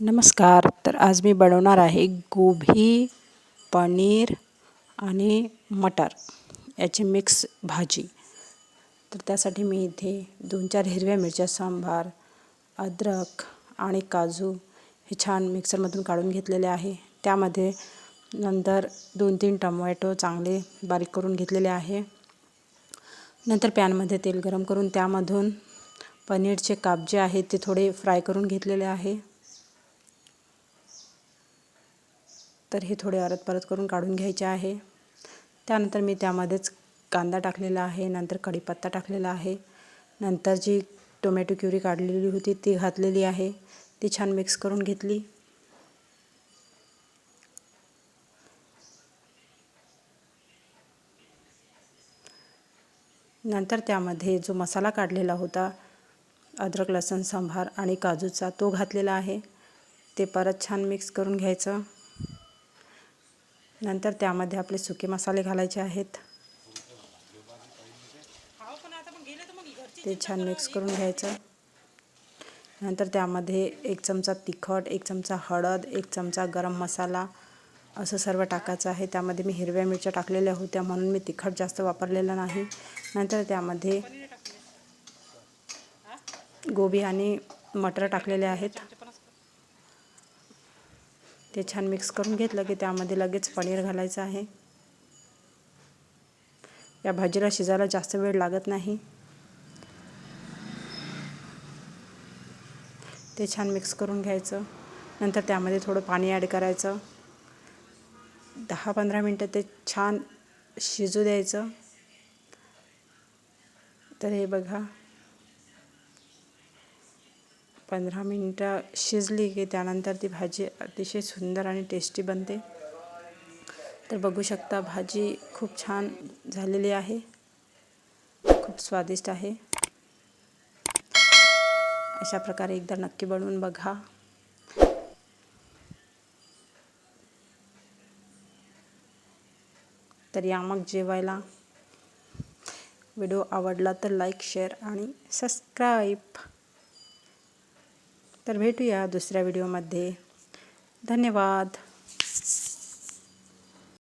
नमस्कार. तर आज मी बनवणार आहे गोभी पनीर आणि मटर याची मिक्स भाजी. तर त्यासाठी मी इथे दोन चार हिरव्या मिरच्या सांबार अद्रक आणि काजू हे छान मिक्सरमधून काढून घेतलेले आहे. त्यामध्ये नंतर दोन तीन टमॅटो चांगले बारीक करून घेतलेले आहे. नंतर पॅनमध्ये तेल गरम करून त्यामधून पनीरचे काप जे आहेत ते थोडे फ्राय करून घेतलेले आहे. तर हे थोडे अरत परत करून काढून घ्यायचे आहे. त्यानंतर मी त्यामध्येच कांदा टाकलेला आहे नंतर कढीपत्ता टाकलेला आहे. नंतर जी टोमॅटो क्युरी काढलेली होती ती घातलेली आहे. ती छान मिक्स करून घेतली. नंतर त्यामध्ये जो मसाला काढलेला होता अद्रक लसण सांभार आणि काजूचा तो घातलेला आहे. ते परत छान मिक्स करून घ्यायचं. नंतर त्यामध्ये आपले सुके मसाले घालायचे आहेत. ते छान मिक्स करून घ्यायचं. नंतर त्यामध्ये एक चमचा तिखट एक चमचा हळद एक चमचा गरम मसाला असं सर्व टाकायचं आहे. त्यामध्ये मी हिरव्या मिरच्या टाकलेल्या होत्या म्हणून मी तिखट जास्त वापरलेलं नाही. नंतर त्यामध्ये गोबी आणि मटर टाकलेले आहेत. ते छान मिक्स करून घेतलं की त्यामध्ये लगेच पनीर घालायचं आहे. या भाजीला शिजायला जास्त वेळ लागत नाही. ते छान मिक्स करून घ्यायचं. नंतर त्यामध्ये थोडं पाणी ॲड करायचं. दहा पंधरा मिनटं ते छान शिजू द्यायचं. तर हे बघा. पंधरा मिनटं शिजली की त्यानंतर ती भाजी अतिशय सुंदर आणि टेस्टी बनते. तर बघू शकता भाजी खूप छान झालेली आहे. खूप स्वादिष्ट आहे. अशा प्रकारे एकदा नक्की बनवून बघा. तर या मग जेवायला. व्हिडिओ आवडला तर लाईक शेअर आणि सबस्क्राईब तर भेटूया दुसऱ्या व्हिडिओमध्ये. धन्यवाद.